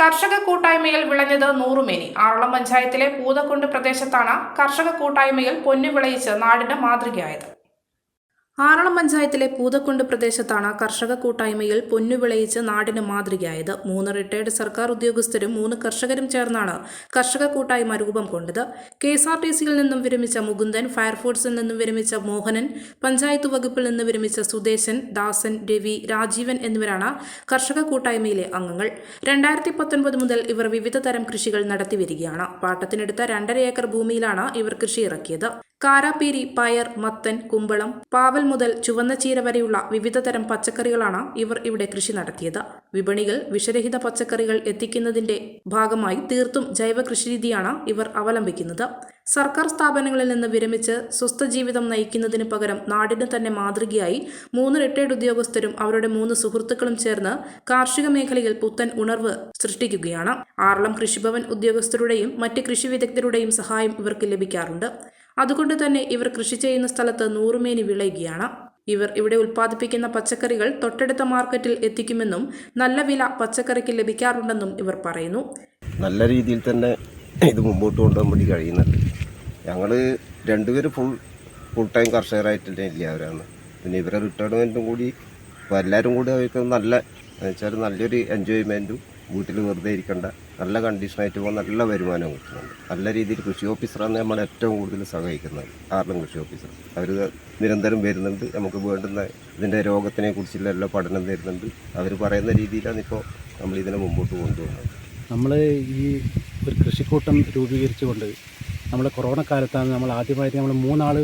കർഷക കൂട്ടായ്മയിൽ വിളഞ്ഞത് നൂറുമേനി. ആറളം പഞ്ചായത്തിലെ പൂതക്കുണ്ട് പ്രദേശത്താണ് കർഷക കൂട്ടായ്മയിൽ പൊന്നു വിളയിച്ച് നാടിന് മാതൃകയായത്. ആറളം പഞ്ചായത്തിലെ പൂതക്കുണ്ട് പ്രദേശത്താണ് കർഷക കൂട്ടായ്മയിൽ പൊന്നു വിളയിച്ച് നാടിന് മാതൃകയായത്. മൂന്ന് റിട്ടയർഡ് സർക്കാർ ഉദ്യോഗസ്ഥരും മൂന്ന് കർഷകരും ചേർന്നാണ് കർഷക കൂട്ടായ്മ രൂപം കൊണ്ടത്. കെ എസ് ആർ ടി സിയിൽ നിന്നും വിരമിച്ച മുകുന്ദൻ ഫയർഫോഴ്സിൽ നിന്നും വിരമിച്ച മോഹനൻ പഞ്ചായത്ത് വകുപ്പിൽ നിന്ന് വിരമിച്ച സുദേശൻ ദാസൻ രവി രാജീവൻ എന്നിവരാണ് കർഷക കൂട്ടായ്മയിലെ അംഗങ്ങൾ. രണ്ടായിരത്തി പത്തൊൻപത് മുതൽ ഇവർ വിവിധ തരം കൃഷികൾ നടത്തിവരികയാണ് പാട്ടത്തിനെടുത്ത രണ്ടര ഏക്കർ ഭൂമിയിലാണ് ഇവർ കൃഷി ഇറക്കിയത് കാരാപ്പീരി പയർ മത്തൻ കുമ്പളം പാവൽ മുതൽ ചുവന്ന ചീര വരെയുള്ള വിവിധ തരം പച്ചക്കറികളാണ് ഇവർ ഇവിടെ കൃഷി നടത്തിയത്. വിപണികൾ വിഷരഹിത പച്ചക്കറികൾ എത്തിക്കുന്നതിന്റെ ഭാഗമായി തീർത്തും ജൈവ കൃഷിരീതിയാണ് ഇവർ അവലംബിക്കുന്നത്. സർക്കാർ സ്ഥാപനങ്ങളിൽ നിന്ന് വിരമിച്ച് സ്വസ്ഥ ജീവിതം നയിക്കുന്നതിന് പകരം നാടിന് തന്നെ മാതൃകയായി മൂന്ന് റിട്ടയർഡ് ഉദ്യോഗസ്ഥരും അവരുടെ മൂന്ന് സുഹൃത്തുക്കളും ചേർന്ന് കാർഷിക മേഖലയിൽ പുത്തൻ ഉണർവ് സൃഷ്ടിക്കുകയാണ്. ആറളം കൃഷിഭവൻ ഉദ്യോഗസ്ഥരുടെയും മറ്റ് കൃഷി വിദഗ്ധരുടെയും സഹായം ഇവർക്ക് ലഭിക്കാറുണ്ട്. അതുകൊണ്ട് തന്നെ ഇവർ കൃഷി ചെയ്യുന്ന സ്ഥലത്ത് നൂറുമേനി വിളയുകയാണ്. ഇവർ ഇവിടെ ഉൽപ്പാദിപ്പിക്കുന്ന പച്ചക്കറികൾ തൊട്ടടുത്ത മാർക്കറ്റിൽ എത്തിക്കുമെന്നും നല്ല വില പച്ചക്കറിക്ക് ലഭിക്കാറുണ്ടെന്നും ഇവർ പറയുന്നു. നല്ല രീതിയിൽ തന്നെ ഇത് മുമ്പോട്ട് കൊണ്ടുപോകാൻ വേണ്ടി കഴിയുന്നുണ്ട്. ഞങ്ങൾ രണ്ടുപേരും ഫുൾ ഫുൾ ടൈം കർഷകരായിട്ട് എല്ലാവരാണ് പിന്നെ ഇവരെ റിട്ടയർമെന്റും കൂടി എല്ലാവരും കൂടി അവർക്ക് നല്ല എന്ന് വെച്ചാൽ നല്ലൊരു എൻജോയ്മെന്റും വീട്ടിൽ വെറുതെ ഇരിക്കേണ്ട. നല്ല കണ്ടീഷനായിട്ട് പോകുന്ന നല്ല വരുമാനം കിട്ടുന്നുണ്ട്. നല്ല രീതിയിൽ കൃഷി ഓഫീസറാണ് നമ്മൾ ഏറ്റവും കൂടുതൽ സഹായിക്കുന്നത്. ആറിലും കൃഷി ഓഫീസർ അവർ നിരന്തരം വരുന്നുണ്ട്. നമുക്ക് വേണ്ടുന്ന ഇതിന്റെ രോഗത്തിനെ കുറിച്ചുള്ള എല്ലാ പഠനം തരുന്നുണ്ട്. അവർ പറയുന്ന രീതിയിലാണ് ഇപ്പോൾ നമ്മൾ ഇതിനെ മുമ്പോട്ട് കൊണ്ടുപോകുന്നത്. നമ്മൾ ഈ ഒരു കൃഷിക്കൂട്ടം രൂപീകരിച്ചുകൊണ്ട് നമ്മൾ കൊറോണ കാലത്താണ് നമ്മൾ ആദ്യമായിട്ട് നമ്മൾ മൂന്നാൾ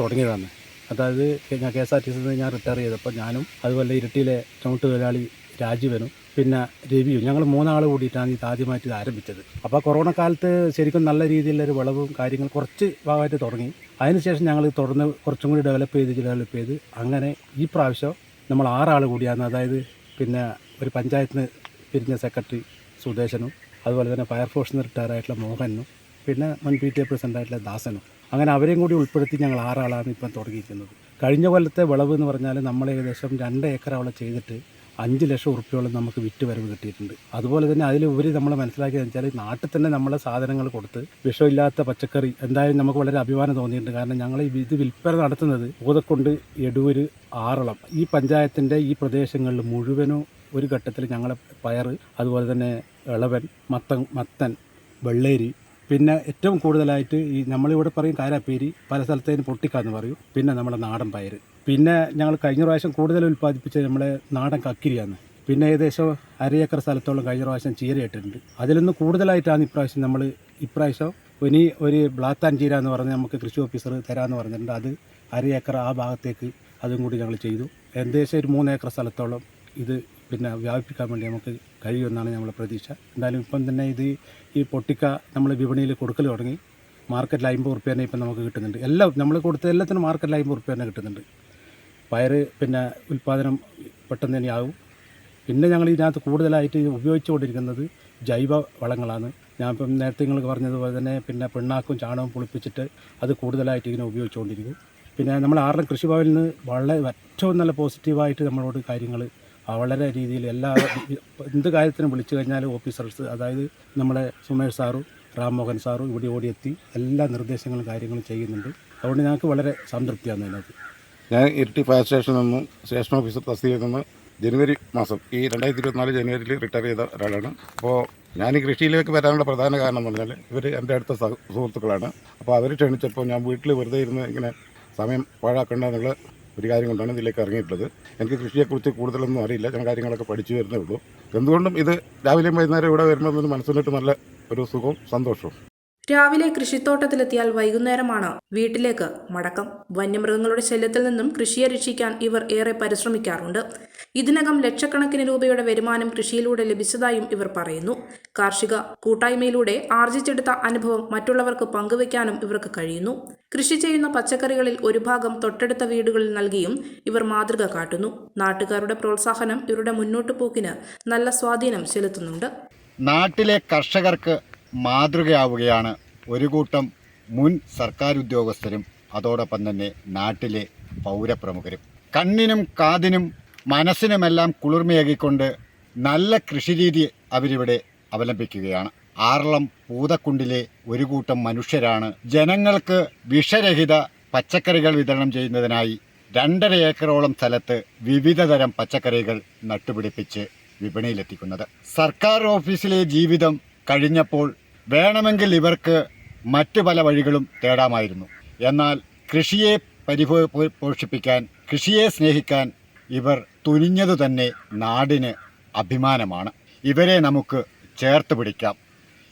തുടങ്ങിയതാണ്. അതായത് ഞാൻ കെ എസ് ആർ ടി സിയിൽ നിന്ന് ഞാൻ റിട്ടയർ ചെയ്തപ്പോൾ ഞാനും അതുപോലെ ഇരട്ടിയിലെ ചുമട്ട് തൊഴിലാളി രാജീവനും പിന്നെ രവിയും ഞങ്ങൾ മൂന്നാൾ കൂടിയിട്ടാണ് ഇത് ആദ്യമായിട്ട് ആരംഭിച്ചത്. അപ്പോൾ കൊറോണ കാലത്ത് ശരിക്കും നല്ല രീതിയിലുള്ളൊരു വിളവും കാര്യങ്ങൾ കുറച്ച് ഭാഗമായിട്ട് തുടങ്ങി. അതിനുശേഷം ഞങ്ങൾ തുടർന്ന് കുറച്ചും കൂടി ഡെവലപ്പ് ചെയ്ത് ഡെവലപ്പ് ചെയ്ത് അങ്ങനെ ഈ പ്രാവശ്യം നമ്മൾ ആറാൾ കൂടിയാണ്. അതായത് പിന്നെ ഒരു പഞ്ചായത്തിന് പിരിഞ്ഞ സെക്രട്ടറി സുദേശനും അതുപോലെ തന്നെ ഫയർഫോഴ്സിൽ നിന്ന് റിട്ടയർ ആയിട്ടുള്ള മോഹനും പിന്നെ മുൻ പി ടി എ പ്രസിഡന്റായിട്ടുള്ള ദാസനും. അങ്ങനെ അവരെയും കൂടി ഉൾപ്പെടുത്തി ഞങ്ങൾ ആറാളാണ് ഇപ്പം തുടങ്ങിയിരിക്കുന്നത്. കഴിഞ്ഞ കൊല്ലത്തെ വിളവ് എന്ന് പറഞ്ഞാൽ നമ്മൾ ഏകദേശം രണ്ട് ഏക്കറോളം ചെയ്തിട്ട് അഞ്ച് ലക്ഷം ഉറുപ്പ്യോളം നമുക്ക് വിറ്റ് വരവ് കിട്ടിയിട്ടുണ്ട്. അതുപോലെ തന്നെ അതിലുപരി നമ്മൾ മനസ്സിലാക്കിയത് വെച്ചാൽ നാട്ടിൽ തന്നെ നമ്മളെ സാധനങ്ങൾ കൊടുത്ത് വിഷമില്ലാത്ത പച്ചക്കറി എന്തായാലും നമുക്ക് വളരെ അഭിമാനം തോന്നിയിട്ടുണ്ട്. കാരണം ഞങ്ങൾ ഇത് വിൽപ്പന നടത്തുന്നത് ഊതക്കൊണ്ട് എടൂര് ആറളം. ഈ പഞ്ചായത്തിന്റെ ഈ പ്രദേശങ്ങളിൽ മുഴുവനും ഒരു ഘട്ടത്തിൽ ഞങ്ങളെ പയർ അതുപോലെ തന്നെ ഇളവൻ മത്തൻ മത്തൻ വെള്ളേരി പിന്നെ ഏറ്റവും കൂടുതലായിട്ട് ഈ നമ്മളിവിടെ പറയും കാരാപ്പേരി പല സ്ഥലത്തേന് പൊട്ടിക്കാന്ന് പറയും. പിന്നെ നമ്മുടെ നാടൻ പയർ പിന്നെ ഞങ്ങൾ കഴിഞ്ഞ പ്രാവശ്യം കൂടുതൽ ഉൽപ്പാദിപ്പിച്ചത് നമ്മളെ നാടൻ കക്കിരിയാണ്. പിന്നെ ഏകദേശം അരയേക്കർ സ്ഥലത്തോളം കഴിഞ്ഞ പ്രാവശ്യം ചീര ഇട്ടിട്ടുണ്ട് അതിലൊന്നും കൂടുതലായിട്ടാണ് ഇപ്രാവശ്യം നമ്മൾ ഇപ്രാവശ്യം ഇനി ഒരു ബ്ലാത്താൻ ചീര എന്ന് പറഞ്ഞ് നമുക്ക് കൃഷി ഓഫീസർ തരാമെന്ന് പറഞ്ഞിട്ടുണ്ട്. അത് അരയേക്കർ ആ ഭാഗത്തേക്ക് അതും കൂടി ഞങ്ങൾ ചെയ്തു. ഏകദേശം ഒരു മൂന്നേക്കർ സ്ഥലത്തോളം ഇത് പിന്നെ വ്യാപിപ്പിക്കാൻ വേണ്ടി നമുക്ക് കഴിയുമെന്നാണ് നമ്മളെ പ്രതീക്ഷ. എന്തായാലും ഇപ്പം തന്നെ ഇത് ഈ പൊട്ടിക്ക നമ്മൾ വിപണിയിൽ കൊടുക്കൽ തുടങ്ങി. മാർക്കറ്റിൽ അമ്പത് റുപ്യ തന്നെ ഇപ്പം നമുക്ക് കിട്ടുന്നുണ്ട്. എല്ലാം നമ്മൾ കൊടുത്ത എല്ലാത്തിനും മാർക്കറ്റിൽ അമ്പത് റുപ്യ തന്നെ കിട്ടുന്നുണ്ട്. പയർ പിന്നെ ഉൽപ്പാദനം പെട്ടെന്ന് തന്നെ ആവും. പിന്നെ ഞങ്ങൾ ഇതിനകത്ത് കൂടുതലായിട്ട് ഉപയോഗിച്ചുകൊണ്ടിരിക്കുന്നത് ജൈവ വളങ്ങളാണ്. ഞാൻ ഇപ്പം നേരത്തെ നിങ്ങൾ പറഞ്ഞതുപോലെ തന്നെ പിന്നെ പിണ്ണാക്കും ചാണകവും പുളിപ്പിച്ചിട്ട് അത് കൂടുതലായിട്ട് ഇങ്ങനെ ഉപയോഗിച്ചുകൊണ്ടിരിക്കും. പിന്നെ നമ്മൾ ആറിലും കൃഷിഭവനിൽ നിന്ന് വളരെ ഏറ്റവും നല്ല പോസിറ്റീവായിട്ട് നമ്മളോട് കാര്യങ്ങൾ വളരെ രീതിയിൽ എല്ലാ എന്ത് കാര്യത്തിനും വിളിച്ചു കഴിഞ്ഞാൽ ഓഫീസേഴ്സ് അതായത് നമ്മുടെ സുമേഷ് സാറും റാംമോഹൻ സാറും ഇവിടെ ഓടിയെത്തി എല്ലാ നിർദ്ദേശങ്ങളും കാര്യങ്ങളും ചെയ്യുന്നുണ്ട്. അതുകൊണ്ട് ഞങ്ങൾക്ക് വളരെ സംതൃപ്തിയാണ് അതിനകത്ത്. ഞാൻ ഇരട്ടി ഫയർ സ്റ്റേഷനിൽ നിന്നും സ്റ്റേഷൻ ഓഫീസർ തസ്തികയിൽ നിന്ന് ജനുവരി മാസം ഈ രണ്ടായിരത്തി ഇരുപത്തിനാല് ജനുവരിയിൽ റിട്ടയർ ചെയ്ത ഒരാളാണ്. അപ്പോൾ ഞാൻ ഈ കൃഷിയിലേക്ക് വരാനുള്ള പ്രധാന കാരണം എന്ന് പറഞ്ഞാൽ ഇവർ എന്റെ അടുത്ത സഹ- സുഹൃത്തുക്കളാണ്. അപ്പോൾ അവർ ക്ഷണിച്ചപ്പോൾ ഞാൻ വീട്ടിൽ വെറുതെ ഇരുന്ന് ഇങ്ങനെ സമയം പാഴാക്കേണ്ട എന്നുള്ള ഒരു കാര്യം കൊണ്ടാണ് ഇതിലേക്ക് ഇറങ്ങിയിട്ടുള്ളത്. എനിക്ക് കൃഷിയെക്കുറിച്ച് കൂടുതലൊന്നും അറിയില്ല. ഞാൻ കാര്യങ്ങളൊക്കെ പഠിച്ചു വരുന്നേ ഉള്ളൂ. എന്തുകൊണ്ടും ഇത് രാവിലെയും വൈകുന്നേരം ഇവിടെ വരുമ്പോൾ ഒരു നല്ല ഒരു സുഖവും സന്തോഷവും. രാവിലെ കൃഷിത്തോട്ടത്തിലെത്തിയാൽ വൈകുന്നേരമാണ്. വീട്ടിലേക്ക് മടക്കം. വന്യമൃഗങ്ങളുടെ ശല്യത്തിൽ നിന്നും കൃഷിയെ രക്ഷിക്കാൻ ഇവർ ഏറെ പരിശ്രമിക്കാറുണ്ട്. ഇതിനകം ലക്ഷക്കണക്കിന് രൂപയുടെ വരുമാനം കൃഷിയിലൂടെ ലഭിച്ചതായും ഇവർ പറയുന്നു. കാർഷിക കൂട്ടായ്മയിലൂടെ ആർജിച്ചെടുത്ത അനുഭവം മറ്റുള്ളവർക്ക് പങ്കുവയ്ക്കാനും ഇവർക്ക് കഴിയുന്നു. കൃഷി ചെയ്യുന്ന പച്ചക്കറികളിൽ ഒരു ഭാഗം തൊട്ടടുത്ത വീടുകളിൽ നൽകിയും ഇവർ മാതൃക കാട്ടുന്നു. നാട്ടുകാരുടെ പ്രോത്സാഹനം ഇവരുടെ മുന്നോട്ടു പോക്കിന് നല്ല സ്വാധീനം ചെലുത്തുന്നുണ്ട്. നാട്ടിലെ കർഷകർക്ക് മാതൃകയാവുകയാണ്. ഒരു കൂട്ടം മുൻ സർക്കാർ ഉദ്യോഗസ്ഥരും അതോടൊപ്പം തന്നെ നാട്ടിലെ പൗരപ്രമുഖരും. കണ്ണിനും കാതിനും മനസ്സിനുമെല്ലാം കുളിർമയേകിക്കൊണ്ട് നല്ല കൃഷിരീതി അവരിവിടെ അവലംബിക്കുകയാണ്. ആറളം പൂതക്കുണ്ടിലെ ഒരു കൂട്ടം മനുഷ്യരാണ്. ജനങ്ങൾക്ക് വിഷരഹിത പച്ചക്കറികൾ വിതരണം ചെയ്യുന്നതിനായി രണ്ടര ഏക്കറോളം സ്ഥലത്ത് വിവിധതരം പച്ചക്കറികൾ നട്ടുപിടിപ്പിച്ച് വിപണിയിലെത്തിക്കുന്നത്. സർക്കാർ ഓഫീസിലെ ജീവിതം കഴിഞ്ഞപ്പോൾ വേണമെങ്കിൽ ഇവർക്ക് മറ്റു പല വഴികളും തേടാമായിരുന്നു. എന്നാൽ കൃഷിയെ പരിപോ പോഷിപ്പിക്കാൻ കൃഷിയെ സ്നേഹിക്കാൻ ഇവർ തുനിഞ്ഞതു തന്നെ നാടിന് അഭിമാനമാണ്. ഇവരെ നമുക്ക് ചേർത്ത് പിടിക്കാം.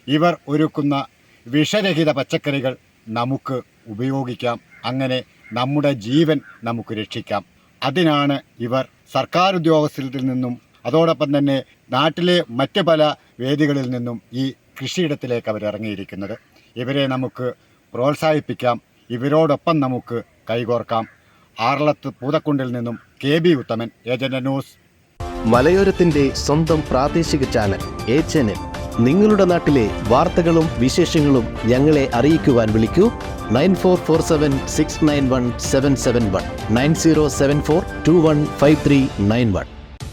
ഇവർ ഒരുക്കുന്ന വിഷരഹിത പച്ചക്കറികൾ നമുക്ക് ഉപയോഗിക്കാം. അങ്ങനെ നമ്മുടെ ജീവൻ നമുക്ക് രക്ഷിക്കാം. അതിനാണ് ഇവർ സർക്കാർ ഉദ്യോഗസ്ഥരിൽ നിന്നും അതോടൊപ്പം തന്നെ നാട്ടിലെ മറ്റ് പല വേദികളിൽ നിന്നും ഈ കൃഷിയിടത്തിലേക്ക് അവർ ഇറങ്ങിയിരിക്കുന്നത് ഇവരെ നമുക്ക് പ്രോത്സാഹിപ്പിക്കാം. ഇവരോടൊപ്പം നമുക്ക് കൈകോർക്കാം. ആറളത്ത് പൂതക്കുണ്ടിൽ നിന്നും K B Uthaman agent news. മലയോരത്തിന്റെ സ്വന്തം പ്രാദേശിക ചാനൽ എ നിങ്ങളുടെ നാട്ടിലെ വാർത്തകളും വിശേഷങ്ങളും ഞങ്ങളെ അറിയിക്കുവാൻ വിളിക്കൂ. Nine four four seven six nine one seven seven one. Nine zero seven four two one five three nine one.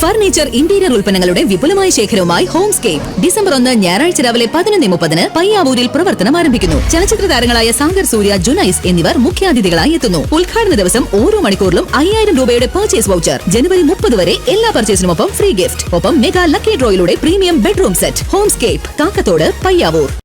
Furniture interior ഉൽപ്പന്നങ്ങളുടെ വിപുലമായ ശേഖരവുമായി ഹോംസ്കേപ്പ്. ഡിസംബർ ഒന്ന് ഞായറാഴ്ച രാവിലെ പതിനൊന്ന് മുപ്പതിന് പയ്യാവൂരിൽ പ്രവർത്തനം ആരംഭിക്കുന്നു. ചലച്ചിത്ര താരങ്ങളായ സാഗർ സൂര്യ ജുനൈസ് എന്നിവർ മുഖ്യാതിഥികളായി എത്തുന്നു. ഉദ്ഘാടന ദിവസം ഓരോ മണിക്കൂറിലും അയ്യായിരം രൂപയുടെ പർച്ചേസ് വൗച്ചർ ജനുവരി മുപ്പത് വരെ എല്ലാ പർച്ചേസിനുമൊപ്പം ഫ്രീ ഗിഫ്റ്റ് ഒപ്പം mega lucky ഡ്രോയിലൂടെ premium bedroom set Homescape Kakkathodu Payyavoor.